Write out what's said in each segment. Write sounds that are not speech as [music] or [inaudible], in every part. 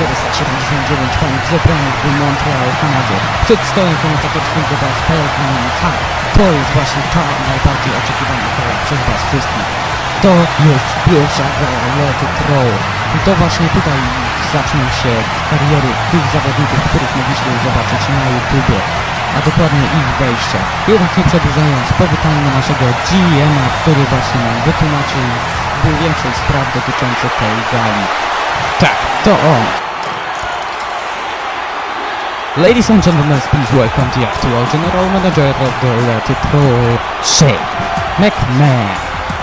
479 panów zebranych w Montreal, Kanadzie. Przed stołem komentatorskim do Was Pelkan Tak, to jest właśnie ta najbardziej oczekiwana gala przez Was wszystkich. To jest pierwsza gala Lety Troll. I to właśnie tutaj zaczną się kariery tych zawodników, których mogliście zobaczyć na YouTubie, a dokładnie ich wejścia. Jednak nie przedłużając, powitamy naszego GM-a, który właśnie nam wytłumaczył większość spraw dotyczących tej gali. Tak, to on. Ladies and gentlemen, please welcome the actual general manager of the Roll, Shane McMahon.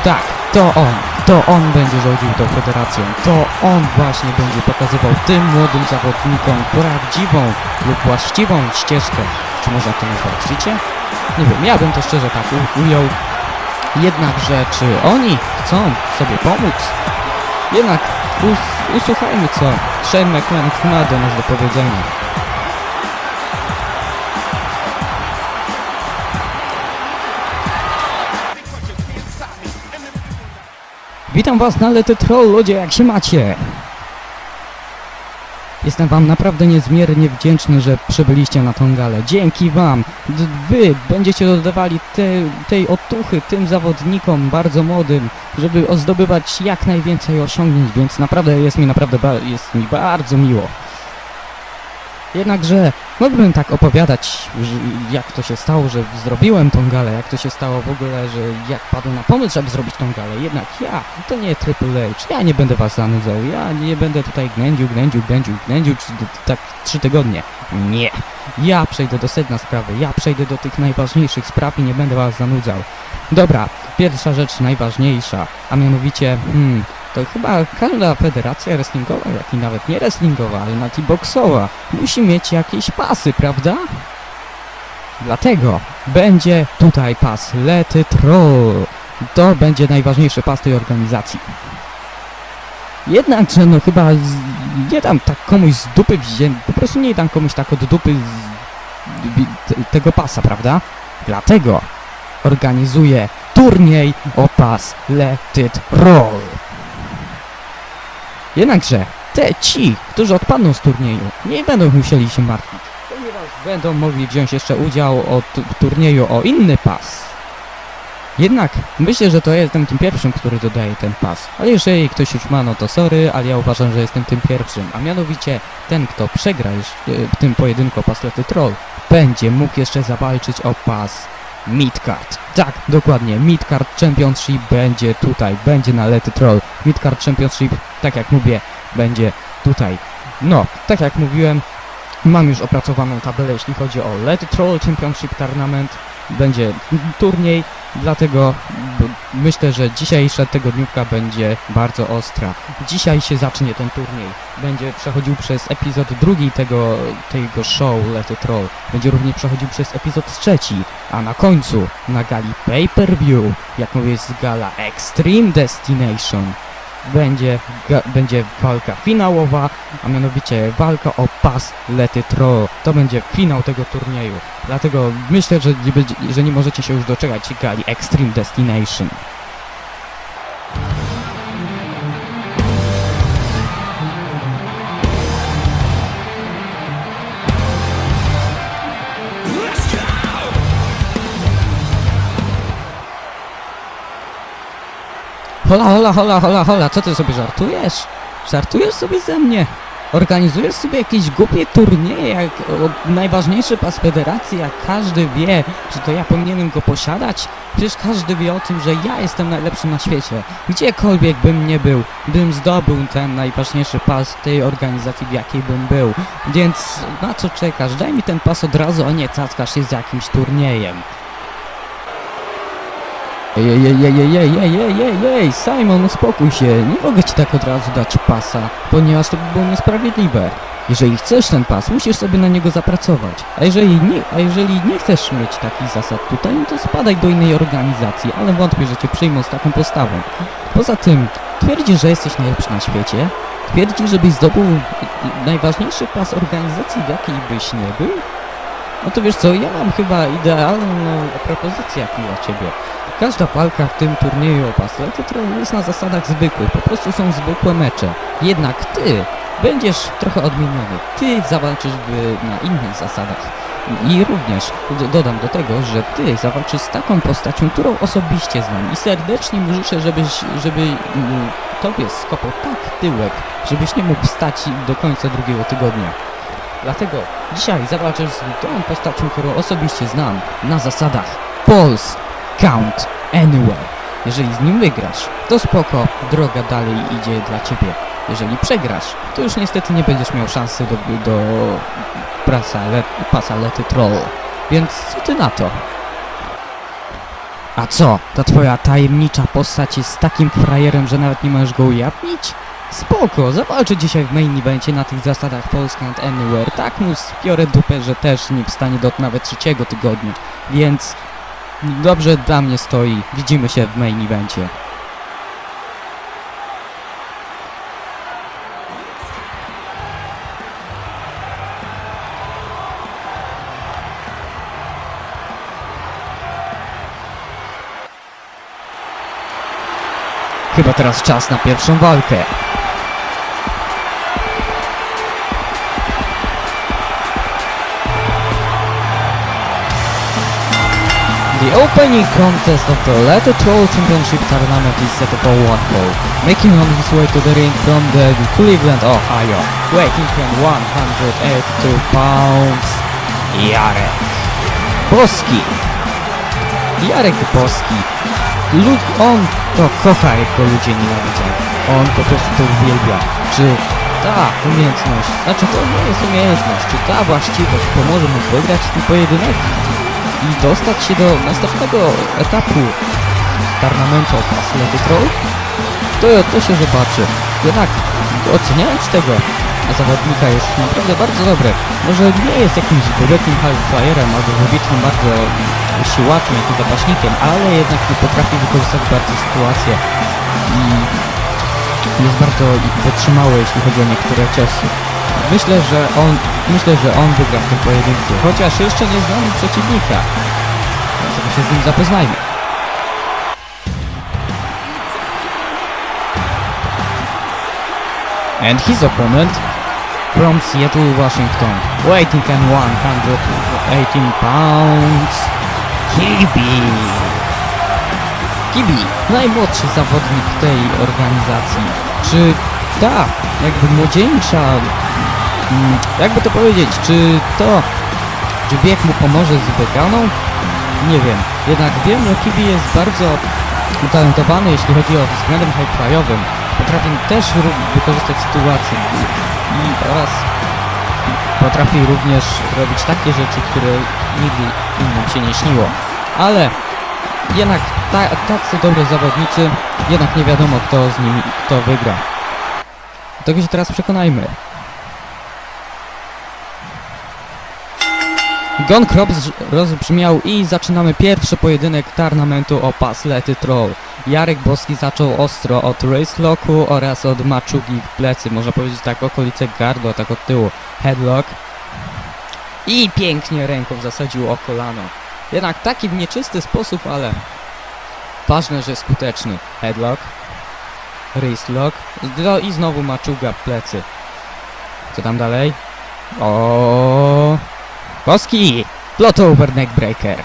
Tak, to on. To on będzie rządził tą federacją. To on właśnie będzie pokazywał tym młodym zawodnikom prawdziwą lub właściwą ścieżkę. Czy można to nazwać życie? Nie wiem, ja bym to szczerze tak ujął. Jednakże, czy oni chcą sobie pomóc? Jednak us usłuchajmy, co Shane McMahon ma do nas do powiedzenia. Witam was na Lety Troll, ludzie, jak się macie? Jestem wam naprawdę niezmiernie wdzięczny, że przybyliście na tą galę. Dzięki wam! Wy będziecie dodawali te, tej otuchy tym zawodnikom bardzo młodym, żeby zdobywać jak najwięcej osiągnięć, więc naprawdę jest mi naprawdę jest mi bardzo miło. Jednakże mógłbym tak opowiadać, jak to się stało, że zrobiłem tą galę, jak to się stało w ogóle, że jak padł na pomysł, żeby zrobić tą galę. Jednak ja, to nie Triple H, ja nie będę was zanudzał, ja nie będę tutaj gnędził, gnędził, gnędził, gnędził, tak trzy tygodnie. Nie. Ja przejdę do sedna sprawy, ja przejdę do tych najważniejszych spraw i nie będę was zanudzał. Dobra, pierwsza rzecz najważniejsza, a mianowicie, hmm, to chyba każda federacja wrestlingowa, jak i nawet nie wrestlingowa, ale nawet i boksowa, musi mieć jakieś pasy, prawda? Dlatego będzie tutaj pas Let It Roll. To będzie najważniejszy pas tej organizacji. Jednakże no chyba z, nie dam tak komuś z dupy wzię, po prostu nie dam komuś tak od dupy z, tego pasa, prawda? Dlatego organizuję turniej o pas Let It Roll. Jednakże te ci, którzy odpadną z turnieju, nie będą musieli się martwić, ponieważ będą mogli wziąć jeszcze udział w turnieju o inny pas. Jednak myślę, że to ja jestem tym pierwszym, który dodaje ten pas. Ale jeżeli ktoś już ma, no to sorry, ale ja uważam, że jestem tym pierwszym. A mianowicie ten, kto przegra e, w tym pojedynku o pas Lety Troll, będzie mógł jeszcze zawalczyć o pas Midcard. Tak, dokładnie. Midcard Championship będzie tutaj, będzie na Lety Troll. Midcard Championship, tak jak mówię, będzie tutaj. No, tak jak mówiłem, mam już opracowaną tabelę, jeśli chodzi o Lety Troll Championship Tournament. Będzie turniej, dlatego myślę, że dzisiejsza tygodniówka będzie bardzo ostra. Dzisiaj się zacznie ten turniej. Będzie przechodził przez epizod drugi tego, tego show Let It Roll. Będzie również przechodził przez epizod trzeci, a na końcu, na gali pay-per-view, jak mówię, jest gala Extreme Destination, będzie, będzie walka finałowa, a mianowicie walka o pas Let It Roll. To będzie finał tego turnieju. Dlatego myślę, że nie, że nie możecie się już doczekać gali Extreme Destination. Hola, hola, hola, hola, hola, co ty sobie żartujesz? Żartujesz sobie ze mnie? Organizujesz sobie jakieś głupie turnieje, jak o, najważniejszy pas federacji, jak każdy wie, że to ja powinienem go posiadać? Przecież każdy wie o tym, że ja jestem najlepszy na świecie. Gdziekolwiek bym nie był, bym zdobył ten najważniejszy pas tej organizacji, w jakiej bym był. Więc na co czekasz? Daj mi ten pas od razu, a nie cackasz się z jakimś turniejem. Ej, ej, ej, ej, ej, ej, ej, ej, ej, Simon, uspokój się, nie mogę ci tak od razu dać pasa, ponieważ to by było niesprawiedliwe. Jeżeli chcesz ten pas, musisz sobie na niego zapracować. A jeżeli nie, a jeżeli nie chcesz mieć takich zasad tutaj, no to spadaj do innej organizacji, ale wątpię, że cię przyjmą z taką postawą. Poza tym, twierdzisz, że jesteś najlepszy na świecie, twierdzisz, żebyś zdobył najważniejszy pas organizacji, w jakiej byś nie był, no to wiesz co, ja mam chyba idealną propozycję jak dla ciebie. Każda walka w tym turnieju o to jest na zasadach zwykłych, po prostu są zwykłe mecze. Jednak ty będziesz trochę odmieniony. Ty zawalczysz na innych zasadach. I również dodam do tego, że ty zawalczysz z taką postacią, którą osobiście znam i serdecznie mu życzę, żebyś, żeby mm, tobie skopał tak tyłek, żebyś nie mógł wstać do końca drugiego tygodnia. Dlatego dzisiaj zawalczysz z tą postacią, którą osobiście znam na zasadach Pulse Count Anywhere. Jeżeli z nim wygrasz, to spoko, droga dalej idzie dla ciebie. Jeżeli przegrasz, to już niestety nie będziesz miał szansy do, do prasa, le, pasa Lety Troll. Więc co ty na to? A co? Ta twoja tajemnicza postać jest takim frajerem, że nawet nie możesz go ujawnić? Spoko, zawalczę dzisiaj w main evencie na tych zasadach Polska and Anywhere. Tak mu spiorę dupę, że też nie wstanie do nawet trzeciego tygodnia. Więc dobrze dla mnie stoi. Widzimy się w main evencie. Chyba teraz czas na pierwszą walkę. The opening contest of the Letter Troll Championship Tournament is set for one fall. Making on his way to the ring from the Cleveland, Ohio, weighing in 182 pounds, Jarek Boski. Jarek Boski. Lud on to kocha, jak go ludzie nienawidzą. On po prostu to uwielbia. Czy ta umiejętność, znaczy to nie jest umiejętność, czy ta właściwość pomoże mu wygrać ten pojedynek i dostać się do następnego etapu Tournamentu Aslety Troll? To, to się zobaczy. Jednak oceniając tego zawodnika jest naprawdę bardzo dobre. Może nie jest jakimś wybitnym highflyerem albo wybitnym bardzo siłaczem, jakimś zapaśnikiem, ale jednak nie potrafi wykorzystać bardzo sytuację i jest bardzo wytrzymały, jeśli chodzi o niektóre ciosy. Myślę, że on, myślę, że on wygra w tym pojedynku, chociaż jeszcze nie znamy przeciwnika. Dlatego się z nim zapoznajmy. And his opponent from Seattle, Washington, weighing in 118 pounds, Kibi. Kibi, najmłodszy zawodnik tej organizacji. Czy ta, jakby młodzieńcza, jakby to powiedzieć, czy to, czy wiek mu pomoże z wygraną? Nie wiem. Jednak wiem, że Kibi jest bardzo utalentowany, jeśli chodzi o względem highflyowym. Potrafi też wykorzystać sytuację i oraz potrafi również robić takie rzeczy, które nigdy innym się nie śniło. Ale jednak ta, tacy dobrzy zawodnicy, jednak nie wiadomo kto z nimi, kto wygra. Tego się teraz przekonajmy. Gong Crops rozbrzmiał i zaczynamy pierwszy pojedynek tournamentu o pas Lety Troll. Jarek Boski zaczął ostro od Race Locku oraz od maczugi w plecy, można powiedzieć tak okolice gardła, tak od tyłu. Headlock. I pięknie ręką zasadził o kolano. Jednak taki w nieczysty sposób, ale ważne, że skuteczny. Headlock. Race Lock. Zdo- I znowu maczuga w plecy. Co tam dalej? O. Boski! Plot over neckbreaker.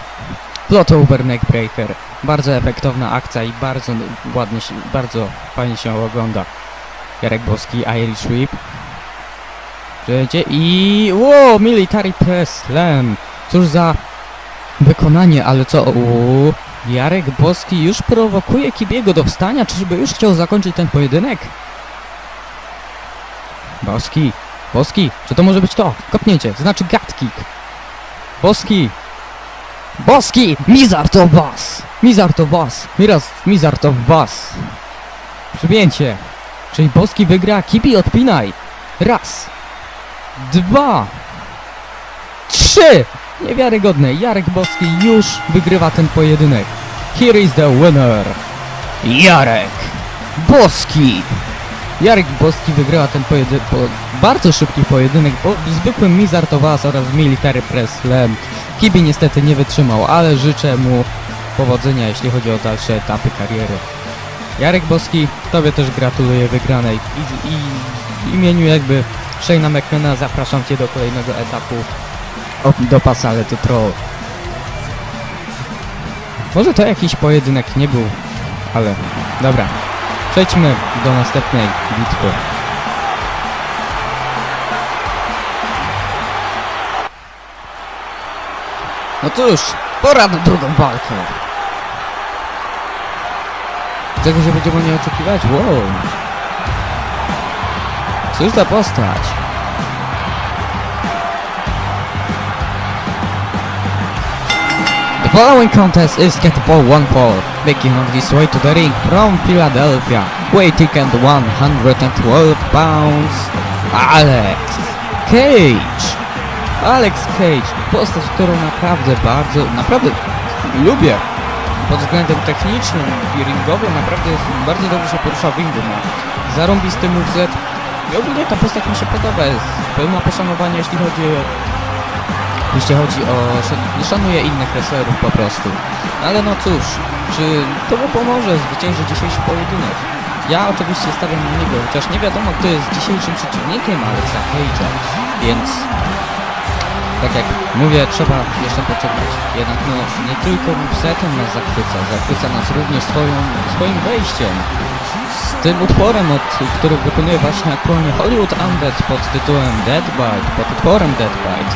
Plot over neckbreaker. Bardzo efektowna akcja i bardzo ładnie się, bardzo fajnie się ogląda. Jarek Boski, Irish Whip. Przejdzie i... Wow, military press. Cóż za wykonanie, ale co... Uuu, Jarek Boski już prowokuje Kibiego do wstania, czyżby już chciał zakończyć ten pojedynek? Boski, Boski, czy to może być to? Kopnięcie, znaczy gut kick. Boski! Boski! Mizar to was! Mizar to was! Miraz, Mizar to was! Przybięcie! Czyli Boski wygra, Kipi odpinaj! Raz! Dwa! Trzy! Niewiarygodne, Jarek Boski już wygrywa ten pojedynek. Here is the winner! Jarek Boski! Jarek Boski wygrała ten pojedynek, po, bardzo szybki pojedynek, bo zwykłym Mizar to was oraz Military Press Slam. Kibi niestety nie wytrzymał, ale życzę mu powodzenia, jeśli chodzi o dalsze etapy kariery. Jarek Boski, tobie też gratuluję wygranej i, i w imieniu jakby Shane'a McMahona zapraszam Cię do kolejnego etapu do Pasalety Troll. Może to jakiś pojedynek nie był, ale dobra. Przejdźmy do następnej bitwy. No cóż, pora na drugą walkę. Czego się będziemy nie oczekiwać? Wow. Cóż za postać? The following contest is Catapult 1 4, making on his way to the ring from Philadelphia, weighing at 112 pounds, Alex Cage. Alex Cage, postać, którą naprawdę bardzo, naprawdę lubię. Pod względem technicznym i ringowym naprawdę jest, bardzo dobrze się porusza w ringu. Ma zarąbisty moveset. I ogólnie ta postać mi się podoba, jest pełna poszanowania jeśli chodzi o jeśli chodzi o... szan- szanuję innych wrestlerów po prostu. Ale no cóż, czy to mu pomoże zwyciężyć dzisiejszy pojedynek? Ja oczywiście stawiam na niego, chociaż nie wiadomo kto jest dzisiejszym przeciwnikiem Alexa Cage'a, więc tak jak mówię, trzeba jeszcze poczekać. Jednak no, nie tylko movesetem nas zachwyca, zachwyca nas również swoją, swoim wejściem. Z tym utworem, od, który wykonuje właśnie aktualnie Hollywood Undead pod tytułem Dead Bite, pod utworem Dead Bite.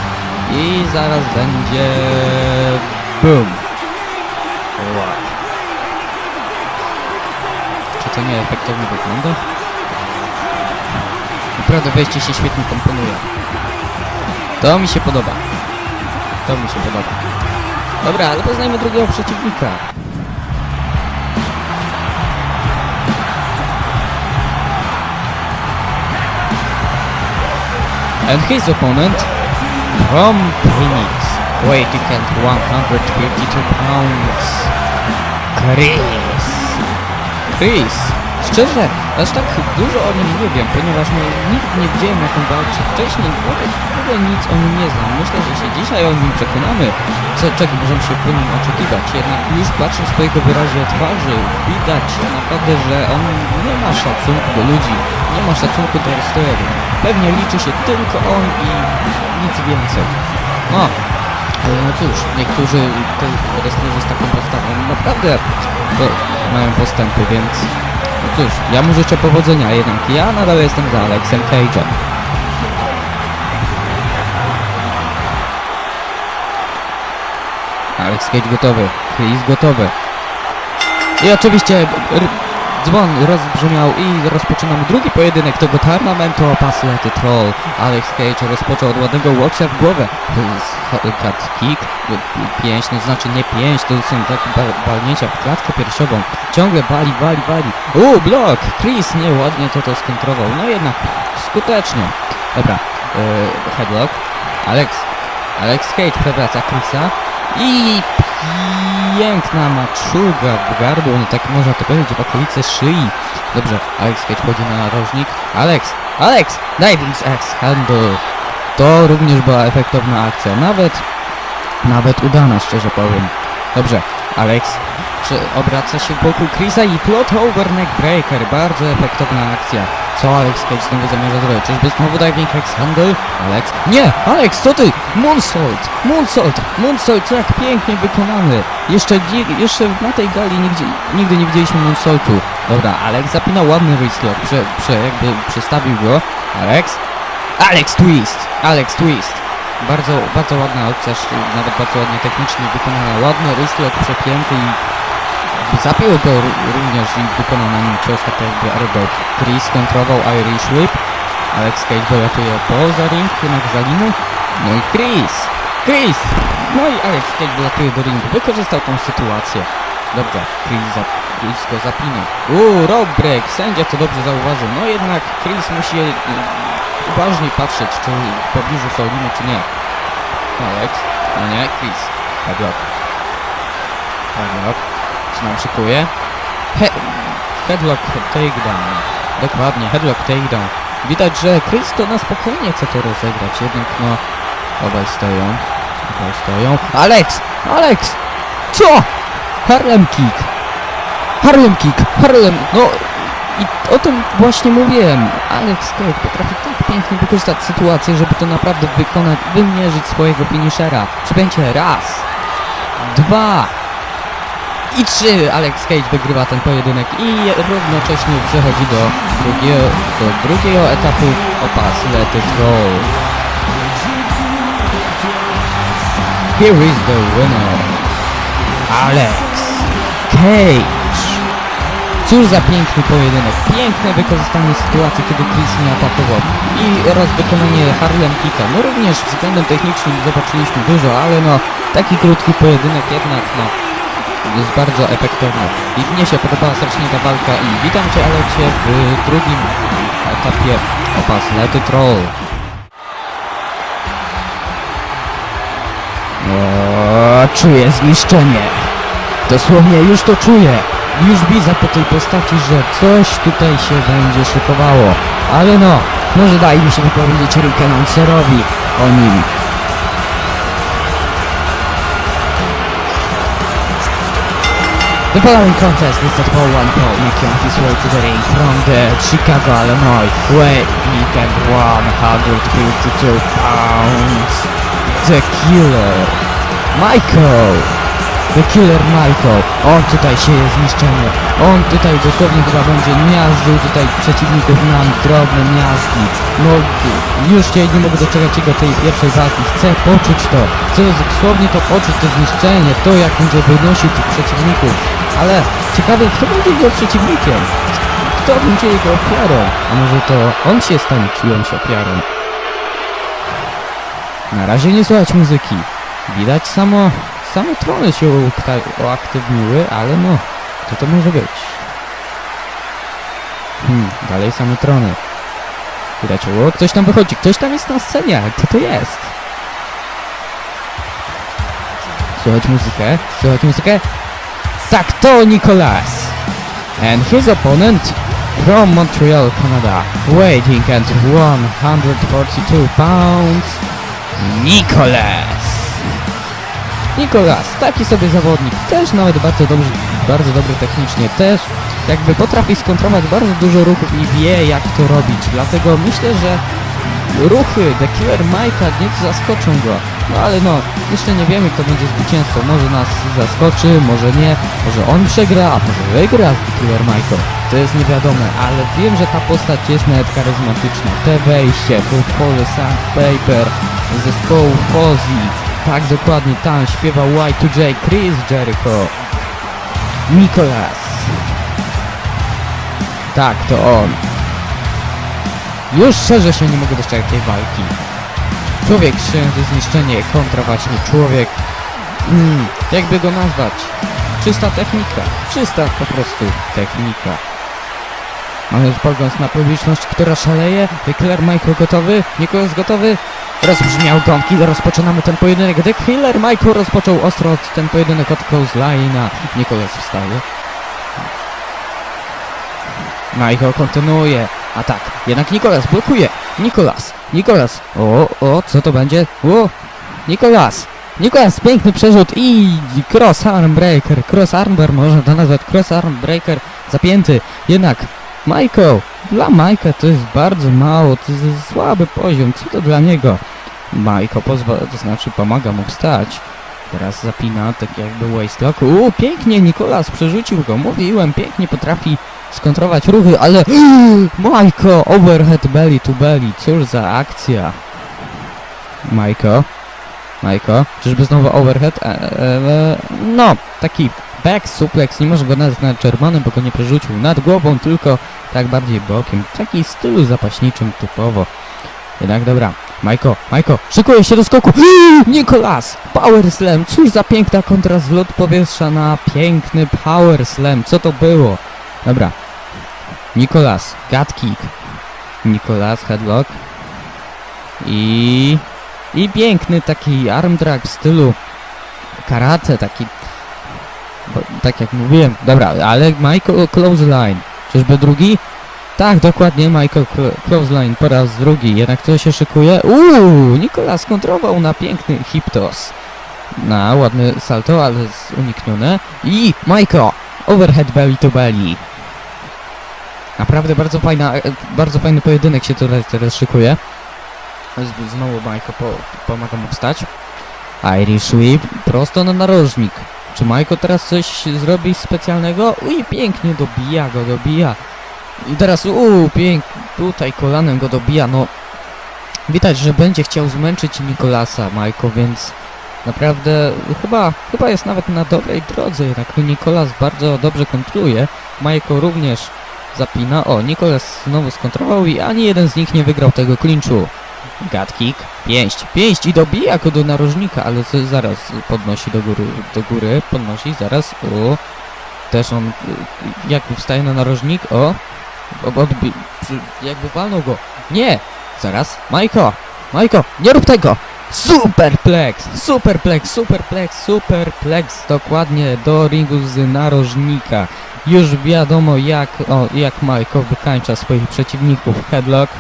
I zaraz będzie... Boom! Wow. Czy to nie efektownie wygląda? Naprawdę wejście się świetnie komponuje. To mi się podoba. To mi się podoba. Dobra, ale poznajmy drugiego przeciwnika. And his opponent from Phoenix, weighing at 152 pounds, Chris. Chris. Szczerze, aż tak dużo o nim nie wiem, ponieważ no, nie widziałem jak on walczy wcześniej, ogóle, w ogóle nic o nim nie znam. Myślę, że się dzisiaj o nim przekonamy, co, czego możemy się po nim oczekiwać. Jednak już patrząc po jego wyrazie twarzy, widać naprawdę, że on nie ma szacunku do ludzi, nie ma szacunku do wrestlerów. Pewnie liczy się tylko on i nic więcej. No, no cóż, niektórzy wrestlerzy z taką postawą naprawdę mają postępy, więc no cóż, ja mu życzę powodzenia, jednak ja nadal jestem za Alexem Cage'em. Alex Cage gotowy, Chris gotowy. I oczywiście dzwon rozbrzmiał i rozpoczynamy drugi pojedynek tego tournamentu o Paslety Troll. Alex Cage rozpoczął od ładnego łokcia w głowę. Cut kick, pięść, no znaczy nie pięść, to są takie ba- balnięcia w klatkę piersiową. Ciągle bali, bali, bali. Uuu, blok! Chris nieładnie to to skontrował, no jednak skutecznie. Dobra, yy, headlock. Alex, Alex Cage przewraca Chrisa i piękna maczuga w gardło, no tak można to powiedzieć, w okolice szyi. Dobrze, Alex Cage chodzi na narożnik. Alex, Alex, diving axe handle. To również była efektowna akcja, nawet, nawet udana, szczerze powiem. Dobrze, Alex obraca się wokół Chrisa i plot over neck breaker, bardzo efektowna akcja. Co Alex Cage znowu zamierza zrobić? Czyżby znowu diving axe handle? Alex? Nie! Alex, co ty? Moonsault! Moonsault! Moonsault jak pięknie wykonany! Jeszcze, jeszcze na tej gali nigdzie, nigdy nie widzieliśmy moonsaultu. Dobra, Alex zapina ładny wristlock, prze, prze, jakby przestawił go. Alex? Alex Twist! Alex Twist! Bardzo, bardzo ładna opcja, nawet bardzo ładnie technicznie wykonana. Ładny wristlock przepięty i zapiął go ró- również i wykonał na nim cios tak jakby airbag. Chris kontrował Irish Whip. Alex Cage dolatuje poza ring, jednak za linią. No i Chris! Chris! No i Alex Cage dolatuje do ringu. Wykorzystał tą sytuację. Dobrze, Chris, za, Chris go zapina. Uuu, rope break. Sędzia to dobrze zauważył. No jednak Chris musi e, uważniej patrzeć, czy w pobliżu są liny, czy nie. Alex? No nie, Chris. Headlock. Headlock. Co nam szykuje? He headlock takedown. Dokładnie, headlock takedown. Widać, że Chris to na spokojnie chce to rozegrać, jednak no... Obaj stoją. Obaj stoją. Alex! Alex! Co? Harlem kick! Harlem kick! Harlem... No... I o tym właśnie mówiłem. Alex Cage potrafi tak pięknie wykorzystać sytuację, żeby to naprawdę wykonać, wymierzyć swojego finishera. Czy będzie raz, dwa i trzy. Alex Cage wygrywa ten pojedynek i równocześnie przechodzi do drugiego, do drugiego etapu o pas Let It Roll. Here is the winner. Alex Cage. Cóż za piękny pojedynek, piękne wykorzystanie sytuacji, kiedy Chris nie atakował i oraz wykonanie Harlem Kicka. No również względem technicznym zobaczyliśmy dużo, ale no taki krótki pojedynek jednak no jest bardzo efektowny. I mnie się podobała strasznie ta walka i witam Cię Aleksie w drugim etapie opas Let It Roll. O, czuję zniszczenie. Dosłownie już to czuję. Już widzę po tej postaci, że coś tutaj się będzie szykowało. Ale no, może daj mi się wypowiedzieć Announcerowi o nim. The following contest is at Paul 1 Paul making his way to the ring from the Chicago, Illinois, weight weekend 152 pounds. The Killer, Michael. The Killer Michael. On tutaj sieje zniszczenie. On tutaj dosłownie chyba będzie miażdżył tutaj przeciwników na drobne miażdżki. No, już się nie mogę doczekać jego tej pierwszej walki. Chcę poczuć to. Chcę dosłownie to poczuć, to zniszczenie. To, jak będzie wynosił tych przeciwników. Ale ciekawe, kto będzie jego przeciwnikiem? Kto będzie jego ofiarą? A może to on się stanie czyjąś ofiarą? Na razie nie słychać muzyki. Widać samo, same trony się uaktywniły, ale no, co to może być? Hmm, dalej same trony. Widać, o, ktoś tam wychodzi, ktoś tam jest na scenie, kto to jest? Słychać muzykę, słychać muzykę. Tak, to Nicolas! And his opponent from Montreal, Canada, weighing at 142 pounds, Nicolas! Nicolas, taki sobie zawodnik, też nawet bardzo dobry, bardzo dobry technicznie, też jakby potrafi skontrować bardzo dużo ruchów i wie jak to robić, dlatego myślę, że ruchy The Killer Mike'a nie zaskoczą go, no ale no, jeszcze nie wiemy kto będzie zwycięzcą, może nas zaskoczy, może nie, może on przegra, a może wygra z The Killer Mike'ą, to jest niewiadome, ale wiem, że ta postać jest nawet charyzmatyczna, te wejście, podpole Sandpaper, zespołu Fozzy, tak dokładnie, tam śpiewa Y2J, Chris Jericho, Nicolas, tak, to on. Już szczerze się nie mogę doczekać tej walki. Człowiek szyjący zniszczenie kontra właśnie człowiek. Mm, jakby go nazwać? Czysta technika. Czysta po prostu technika. Mamy pogląd na publiczność, która szaleje. Killer Michael gotowy? Nikolas gotowy? Rozbrzmiał gąbki, rozpoczynamy ten pojedynek. The Killer Michael rozpoczął ostro ten pojedynek od clothesline'a. Nikolas wstaje. Michael kontynuuje atak. Jednak Nikolas blokuje. Nikolas, Nikolas. O, o, co to będzie? O, Nikolas. Nikolas, piękny przerzut i cross arm breaker. Cross arm bar można to nazwać cross arm breaker zapięty. Jednak Michael, dla Michaela to jest bardzo mało, to jest słaby poziom. Co to dla niego? Michael pozwala, to znaczy pomaga mu wstać. Teraz zapina tak jakby waistlock. U, pięknie Nikolas przerzucił go. Mówiłem, pięknie potrafi skontrować ruchy, ale [gasps] Majko, overhead belly to belly, cóż za akcja. Majko, Majko, czyżby znowu overhead? E, e, no, taki back suplex, nie może go nazwać czerwonym, bo go nie przerzucił nad głową, tylko tak bardziej bokiem, w stylu zapaśniczym typowo. Jednak dobra, Majko, Majko, szykuje się do skoku. [gasps] Nikolas, Power Slam, cóż za piękna kontra z lot powietrza na piękny Power Slam, co to było? Dobra. Nikolas, gut kick. Nikolas, headlock. I... I piękny taki arm drag w stylu karate, taki... Bo, tak jak mówiłem, dobra, ale Michael Clothesline. Czyżby drugi? Tak, dokładnie, Michael Cl- Clothesline po raz drugi, jednak co się szykuje? Uuu, Nikolas kontrował na piękny hiptos. Na ładny salto, ale uniknione. I Michael, overhead belly to belly. Naprawdę bardzo fajna, e, bardzo fajny pojedynek się tutaj teraz szykuje. Znowu Majko po, pomaga mu wstać. Irish Whip prosto na narożnik. Czy Majko teraz coś zrobi specjalnego? Uj, pięknie dobija go, dobija. I teraz, uuu, pięknie, tutaj kolanem go dobija, no. Widać, że będzie chciał zmęczyć Nikolasa, Majko, więc naprawdę chyba, chyba jest nawet na dobrej drodze, jednak Nikolas bardzo dobrze kontroluje. Majko również zapina. O, Nikolas znowu skontrował i ani jeden z nich nie wygrał tego klinczu. Gut kick, pięść, pięść i dobija go do narożnika, ale zaraz podnosi do góry, do góry, podnosi, zaraz, o, też on, y, jakby wstaje na narożnik, o, odbi, jakby walnął go, nie, zaraz, Majko, Majko, nie rób tego, superplex, superplex, superplex, superplex, dokładnie do ringu z narożnika, już wiadomo jak, o, jak Majko wykańcza swoich przeciwników, headlock,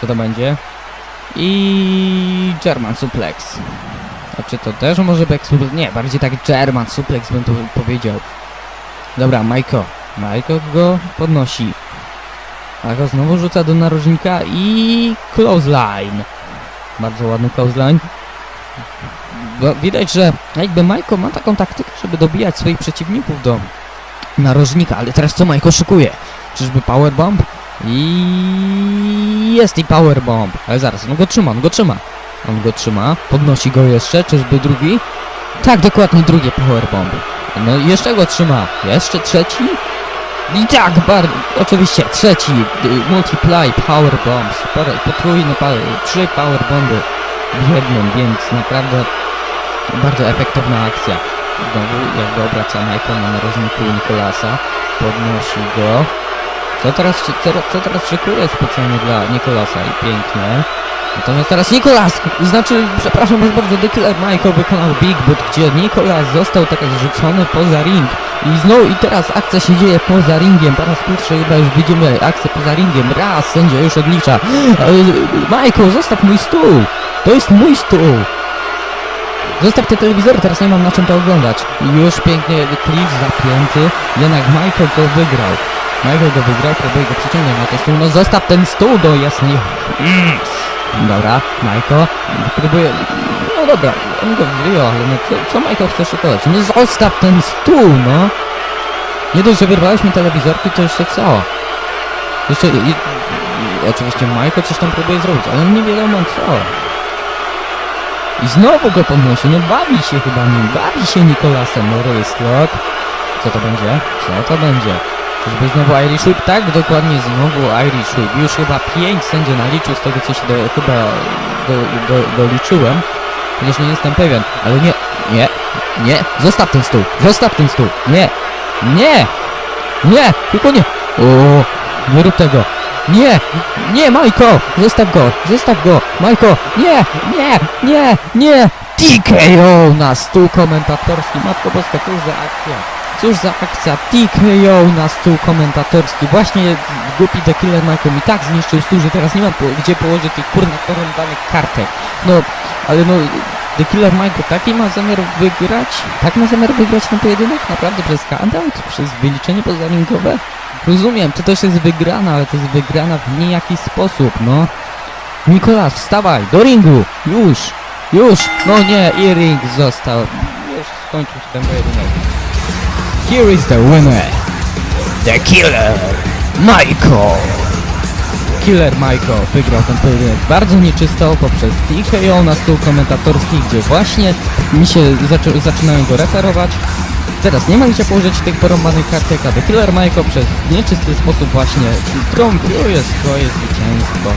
co to będzie? I German Suplex. A czy to też może Back Suplex? Nie, bardziej tak German Suplex bym tu powiedział. Dobra, Majko. Majko go podnosi. Majko znowu rzuca do narożnika i clothesline. Bardzo ładny clothesline. Bo widać, że jakby Majko ma taką taktykę, żeby dobijać swoich przeciwników do narożnika, ale teraz co Majko szykuje? Czyżby powerbomb? I jest i powerbomb. Ale zaraz, on go trzyma, on go trzyma. On go trzyma, podnosi go jeszcze, czyżby drugi? Tak, dokładnie drugie powerbomb. No i jeszcze go trzyma. Jeszcze trzeci? I tak, bardzo, oczywiście, trzeci, y, multiply powerbomb, sporo- potrójny, power, trzy powerbomby w jednym, więc naprawdę bardzo efektowna akcja. Znowu jakby obraca Michael na narożniku Nikolasa, podnosi go, co teraz, co, co teraz szykuje specjalnie dla Nikolasa i pięknie. Natomiast teraz Nikolas, znaczy, przepraszam was bardzo, Killer Michael wykonał Big Boot, gdzie Nikolas został tak zrzucony poza ring. I znowu i teraz akcja się dzieje poza ringiem, po raz pierwszy chyba już widzimy akcję poza ringiem, raz, sędzia już odlicza. E, Michael, zostaw mój stół, to jest mój stół. Zostaw te telewizory, teraz nie mam na czym to oglądać. Już pięknie klip zapięty, jednak Michael go wygrał. Michael go wygrał, próbuje go przyciągnąć na ten stół. No zostaw ten stół do jasnej... Mm. Dobra, Michael próbuje... No dobra, on go wyjął, ale no co, co Michael chce szykować? No zostaw ten stół, no! Nie dość, że wyrwałeś mi telewizorki, to jeszcze co? Jeszcze... I, i, oczywiście Michael coś tam próbuje zrobić, ale nie wiadomo co. I znowu go podnosi, no bawi się chyba nim, bawi się Nikolasem, no wrist lock. Co to będzie? Co to będzie? Czyżby znowu Irish Whip? Tak, dokładnie znowu Irish Whip. Już chyba 5 sędzia naliczył z tego co się do, chyba do, do, doliczyłem. Chociaż nie jestem pewien, ale nie, nie, nie, zostaw ten stół, zostaw ten stół, nie, nie, nie, tylko nie, o, nie rób tego, nie, nie, Majko, zostaw go, zostaw go, Majko, nie, nie, nie, nie, TKO na stół komentatorski, Matko Boska, cóż za akcja. Cóż za akcja, TKO na stół komentatorski. Właśnie głupi The Killer Michael mi tak zniszczył stół, że teraz nie mam po, gdzie położyć tych kurna porąbanych kartek. No, ale no, The Killer Michael taki ma zamiar wygrać? Tak ma zamiar wygrać ten pojedynek? Naprawdę przez countdown? Przez wyliczenie pozaringowe? Rozumiem, to też jest wygrana, ale to jest wygrana w niejaki sposób, no. Nikolas, wstawaj, do ringu! Już! Już! No nie, i ring został. Już skończył się ten pojedynek. Here is the winner. The Killer Michael. Killer Michael wygrał ten pojedynek bardzo nieczysto poprzez TKO na stół komentatorski, gdzie właśnie mi się zaczę zaczynają go referować. Teraz nie gdzie położyć tych porąbanych kartek, a The Killer Michael przez nieczysty sposób właśnie trąbiuje swoje zwycięstwo.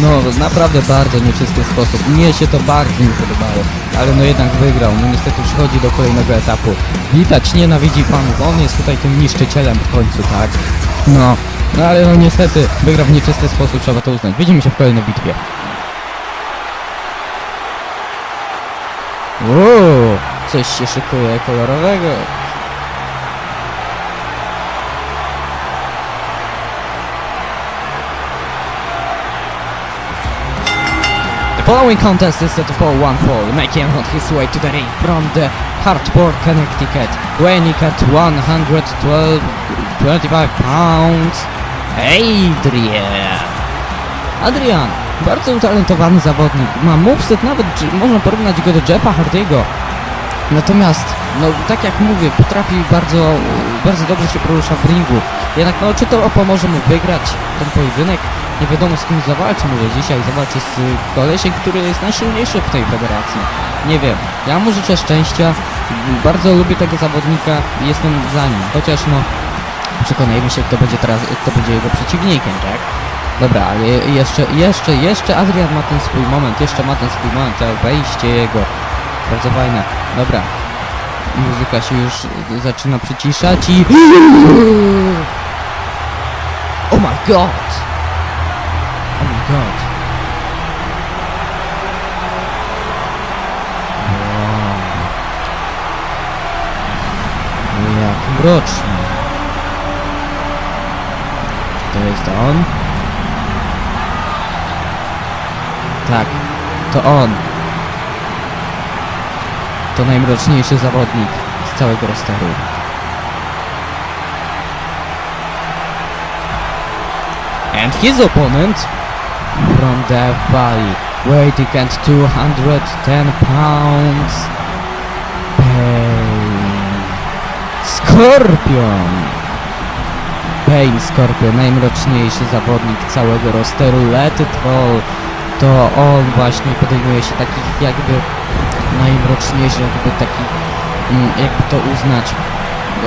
No naprawdę bardzo nieczysty sposób. Mnie się to bardzo nie podobało, ale no jednak wygrał. No niestety przechodzi do kolejnego etapu. Widać nienawidzi fanów, on jest tutaj tym niszczycielem w końcu, tak? No, no ale no niestety wygrał w nieczysty sposób, trzeba to uznać. Widzimy się w kolejnej bitwie. Uuu, coś się szykuje kolorowego. Following contest is set for one fall, making on his way to the ring from the Hartford, Connecticut, weighing at 112 25 pounds. Adrian. Adrian, bardzo utalentowany zawodnik. Ma moveset nawet, można porównać go do Jeffa Hardy'ego. Natomiast, no tak jak mówię, potrafi bardzo, bardzo dobrze się porusza w ringu. Jednak no, czy to pomoże mu wygrać ten pojedynek? Nie wiadomo z kim zawalczy, może dzisiaj zawalczy z kolesiem, który jest najsilniejszy w tej federacji. Nie wiem, ja mu życzę szczęścia, bardzo lubię tego zawodnika jestem za nim, chociaż no przekonajmy się kto będzie teraz, kto będzie jego przeciwnikiem, tak? Dobra, ale je- jeszcze, jeszcze, jeszcze Adrian ma ten swój moment, jeszcze ma ten swój moment, to wejście jego, bardzo fajne, dobra. Muzyka się już zaczyna przyciszać i... Oh my god! Oh my god! Wow. Jak mrocznie. To jest on? Tak, to on. To najmroczniejszy zawodnik z całego rosteru. And his opponent from the valley, weighing at 210 pounds, Pain Scorpion. Pain Scorpion, najmroczniejszy zawodnik całego rosteru Let It Roll. To on właśnie podejmuje się takich jakby najmroczniejszych, jakby takich, mm, jakby to uznać.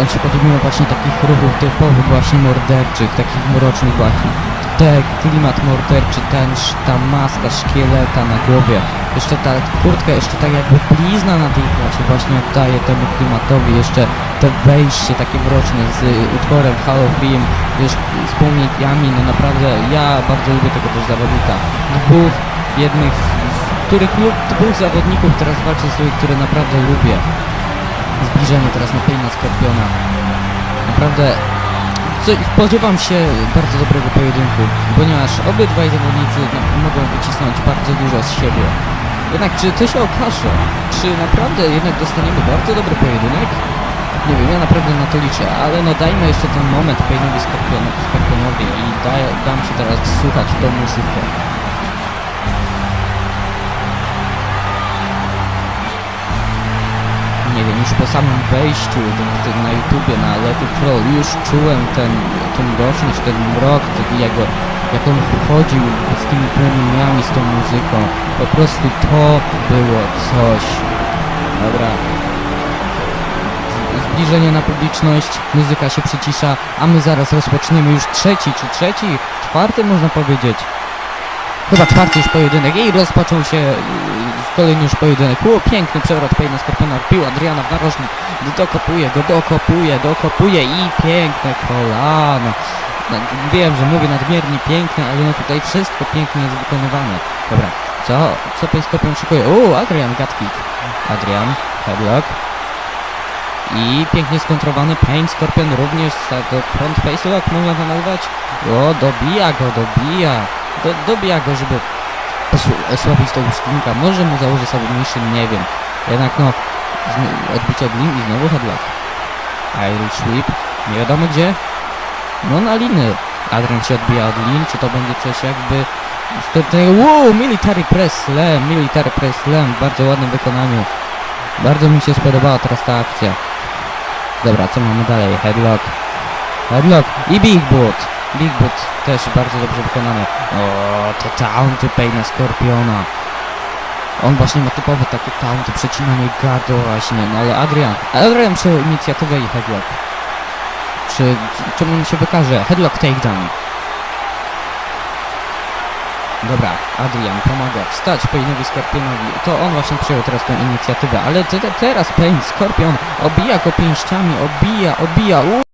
On się podejmuje właśnie takich ruchów typowych właśnie morderczych, takich mrocznych właśnie. Te klimat morderczy, ten, ta maska szkieleta na głowie, jeszcze ta kurtka, jeszcze tak jakby blizna na tej klasie właśnie oddaje temu klimatowi, jeszcze to wejście takie mroczne z y, utworem Hall of Fame, wiesz, z pomnikami, no naprawdę ja bardzo lubię tego też zawodnika. Dwóch, jednych, z których lub dwóch zawodników teraz walczę z które naprawdę lubię. Zbliżenie teraz na Payna Skorpiona. Naprawdę spodziewam się bardzo dobrego pojedynku, ponieważ obydwaj zawodnicy no, mogą wycisnąć bardzo dużo z siebie. Jednak czy to się okaże? Czy naprawdę jednak dostaniemy bardzo dobry pojedynek? Nie wiem, ja naprawdę na to liczę, ale no dajmy jeszcze ten moment Paynowi Skorpionowi, i daj, dam się teraz słuchać tą muzykę. Nie wiem, już po samym wejściu na YouTubie, na Let It Roll, już czułem ten, tą mroczność, ten mrok, jego, jak on wchodził z tymi płomieniami, z tą muzyką. Po prostu to było coś. Dobra. Zbliżenie na publiczność, muzyka się przycisza, a my zaraz rozpoczniemy już trzeci, czy trzeci, czwarty można powiedzieć. Chyba czwarty już pojedynek i rozpoczął się kolejny już pojedynek. Było piękny przewrot Payna Skorpiona, wbił Adriana w narożnik, dokopuje go, dokopuje, dokopuje i piękne kolano. No, wiem, że mówię nadmiernie piękne, ale no tutaj wszystko pięknie jest wykonywane. Dobra, co, co Payne Skorpion szykuje? Uuu, Adrian Gatkick. Adrian, headlock. I pięknie skontrowany Pain Scorpion również do front face lock można to nazwać. O, dobija go, dobija. Do, dobija go, żeby osłabić tego przeciwnika. Może mu założy submission, nie wiem. Jednak no, odbicie od lin i znowu headlock. Irish whip, nie wiadomo gdzie. No na liny. Adrian się odbija od lin, czy to będzie coś jakby... tego- Wow, military press slam, military press slam w bardzo ładnym wykonaniu. Bardzo mi się spodobała teraz ta akcja. Dobra, co mamy dalej? Headlock. Headlock i Big Boot. Big Boot też bardzo dobrze wykonane. O, te taunty Payna Skorpiona. On właśnie ma typowe takie taunty, przecinanie gadu właśnie, no ale Adrian, Adrian przejął inicjatywę i headlock. Czy, czym on się wykaże? Headlock takedown. Dobra, Adrian pomaga wstać Payne'owi Skorpionowi. To on właśnie przejął teraz tę inicjatywę, ale te, te, teraz Payne Skorpion obija go pięściami, obija, obija.